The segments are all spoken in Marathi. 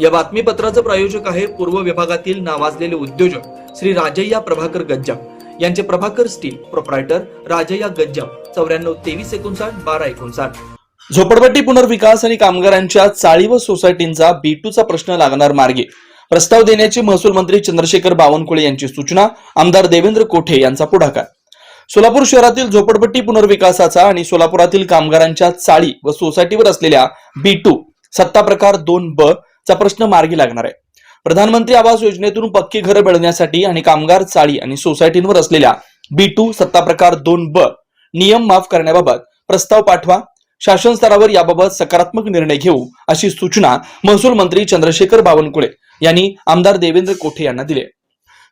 या बातमीपत्राचं प्रायोजक आहे पूर्व विभागातील नावाजलेले उद्योजक श्री राजय्या प्रभाकर गज्जम. यांचे प्रभाकर स्टील प्रोप्रायटर राजय्या गज्जम. चौऱ्याण्णव तेवीस एकोणसाठ बारा एकोणसाठ. झोपडपट्टी पुनर्विकास आणि कामगारांच्या चाळी व सोसायटींचा बीटूचा प्रश्न लागणार मार्गे. प्रस्ताव देण्याची महसूल मंत्री चंद्रशेखर बावनकुळे यांची सूचना आमदार देवेंद्र कोठे यांचा पुढाकार. सोलापूर शहरातील झोपडपट्टी पुनर्विकासाचा आणि सोलापुरातील कामगारांच्या चाळी व सोसायटीवर असलेल्या बी टू सत्ता प्रकार दोन ब चा प्रश्न मार्गी लागणार आहे. प्रधानमंत्री आवास योजनेतून पक्की घरं मिळवण्यासाठी आणि कामगार चाळी आणि सोसायटींवर असलेल्या बी टू सत्ता प्रकार दोन ब नियम माफ करण्याबाबत प्रस्ताव पाठवा. शासन स्तरावर याबाबत सकारात्मक निर्णय घेऊ अशी सूचना महसूल मंत्री चंद्रशेखर बावनकुळे यांनी आमदार देवेंद्र कोठे यांना दिली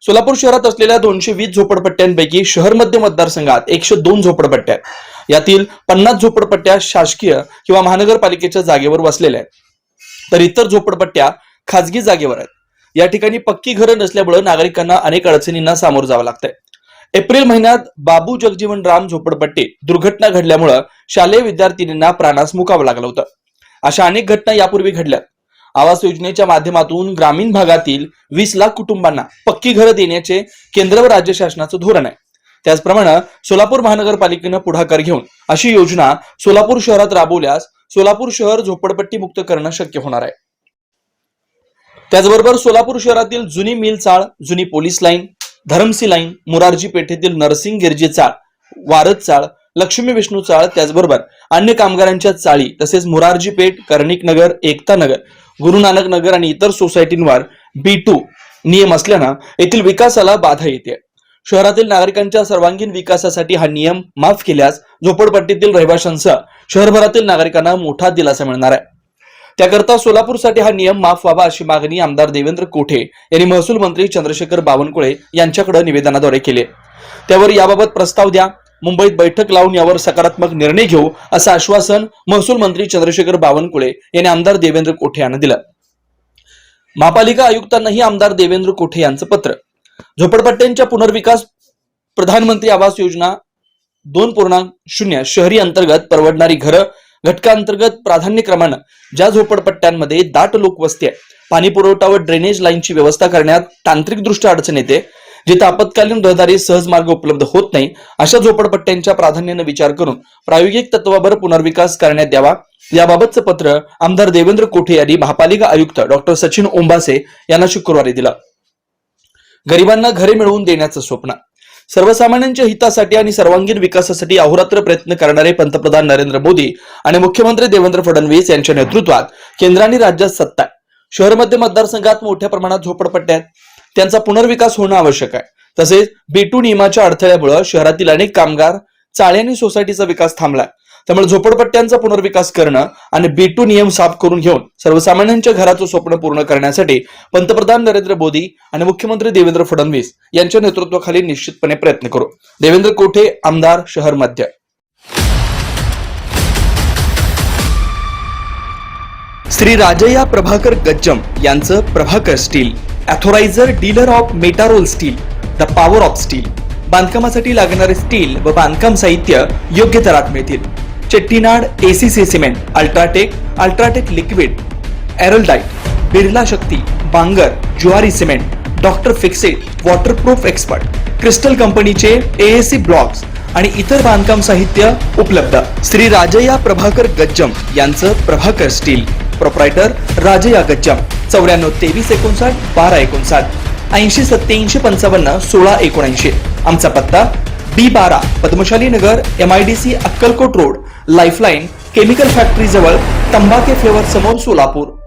सोलापूर शहरात असलेल्या दोनशे वीस झोपडपट्ट्यांपैकी शहर मध्य मतदारसंघात एकशे दोन झोपडपट्ट्या यातील पन्नास झोपडपट्ट्या शासकीय किंवा महानगरपालिकेच्या जागेवर वसलेल्या आहेत. तर इतर झोपडपट्ट्या खाजगी जागेवर आहेत. या ठिकाणी पक्की घरं नसल्यामुळे नागरिकांना अनेक अडचणींना सामोरं जावं लागतंय. एप्रिल महिन्यात बाबू जगजीवन राम झोपडपट्टी दुर्घटना घडल्यामुळं शालेय विद्यार्थिनींना प्राणास मुकावं लागलं होतं. अशा अनेक घटना यापूर्वी घडल्यात आवास योजनेच्या माध्यमातून ग्रामीण भागातील वीस लाख कुटुंबांना पक्की घरं देण्याचे केंद्र व राज्य शासनाचं धोरण आहे. त्याचप्रमाणे सोलापूर महानगरपालिकेनं पुढाकार घेऊन अशी योजना सोलापूर शहरात राबवल्यास सोलापूर शहर झोपडपट्टी मुक्त करणं शक्य होणार आहे. त्याचबरोबर सोलापूर शहरातील जुनी मिल चाळ जुनी police line Dharamsi line Murarji पेठेतील Narsing Girji चाळ वारद चाळ लक्ष्मी विष्णू चाळ त्याचबरोबर अन्य कामगारांच्या चाळी तसेच मुरारजी पेठ कर्णिक नगर एकता नगर गुरु नानक नगर आणि इतर सोसायटींवर बी टू नियम असल्यानं येथील विकासाला बाधा येते. शहरातील नागरिकांच्या सर्वांगीण विकासासाठी हा नियम माफ केल्यास झोपडपट्टीतील रहिवाशांसह शहरभरातील नागरिकांना मोठा दिलासा मिळणार आहे. त्याकरता सोलापूरसाठी हा नियम माफ व्हावा अशी मागणी आमदार देवेंद्र कोठे यांनी महसूल मंत्री चंद्रशेखर बावनकुळे यांच्याकडे निवेदनाद्वारे केले. त्यावर याबाबत प्रस्ताव द्या. मुंबईत बैठक लावून यावर सकारात्मक निर्णय घेऊ असं आश्वासन महसूल मंत्री चंद्रशेखर बावनकुळे यांनी आमदार देवेंद्र कोठे यांना दिलं. महापालिका आयुक्तांनाही आमदार देवेंद्र कोठे यांचं पत्र. झोपडपट्ट्यांच्या पुनर्विकास प्रधानमंत्री आवास योजना दोन पूर्णांक शून्य शहरी अंतर्गत परवडणारी घरं घटकांतर्गत प्राधान्यक्रमानं ज्या झोपडपट्ट्यांमध्ये दाट लोकवस्ती आहे पाणी पुरवठा व ड्रेनेज लाईनची व्यवस्था करण्यात तांत्रिकदृष्ट्या अडचण येते जिथे आपत्कालीन रहदारी सहज मार्ग उपलब्ध होत नाही अशा झोपडपट्ट्यांच्या प्राधान्यानं विचार करून प्रायोगिक तत्वावर पुनर्विकास करण्यात यावा याबाबतचं पत्र आमदार देवेंद्र कोठे यांनी महापालिका आयुक्त डॉक्टर सचिन ओंबासे यांना शुक्रवारी दिलं. गरिबांना घरे मिळवून देण्याचं स्वप्न. सर्वसामान्यांच्या हितासाठी आणि सर्वांगीण विकासासाठी अहोरात्र प्रयत्न करणारे पंतप्रधान नरेंद्र मोदी आणि मुख्यमंत्री देवेंद्र फडणवीस यांच्या नेतृत्वात केंद्र आणि राज्यात सत्ता आहे. शहर मतदारसंघात मोठ्या प्रमाणात झोपडपट्ट्या आहेत. त्यांचा पुनर्विकास होणं आवश्यक आहे. तसेच बेटू नियमाच्या अडथळ्यामुळे शहरातील अनेक कामगार चाळ्यांनी सोसायटीचा विकास थांबलाय. त्यामुळे झोपडपट्ट्यांचा पुनर्विकास करणं आणि बेटू नियम साफ करून घेऊन सर्वसामान्यांच्या घराचं स्वप्न पूर्ण करण्यासाठी पंतप्रधान नरेंद्र मोदी आणि मुख्यमंत्री देवेंद्र फडणवीस यांच्या नेतृत्वाखाली निश्चितपणे प्रयत्न करू. देवेंद्र कोठे? आमदार शहर मध्य. श्री राजया प्रभाकर गज्जम यांचं Prabhakar steel authoriser dealer of Metarol steel the power of steel. बांधकामासाठी लागणारे स्टील व बांधकाम साहित्य योग्य दरात मिळतील. Chettinad ACC cement UltraTech UltraTech liquid Araldite Birla Shakti Bangar Zuari cement doctor fixit waterproof expert crystal कंपनीचे एएसी ब्लॉक्स आणि इतर बांधकाम साहित्य उपलब्ध. श्री राजया प्रभाकर गज्जम यांचं प्रभाकर स्टील. प्रोप्रायटर राजया गज्जम. चौऱ्याण्णव तेवीस एकोणसाठ बारा एकोणसाठ. ऐंशी सत्याऐंशी पंचावन्न सोळा एकोणऐंशी. आमचा पत्ता बी बारा Padmashali Nagar M I D C Akkalkot road lifeline chemical फॅक्टरीजवळ तंबाखे फ्लेवर समोर सोलापूर.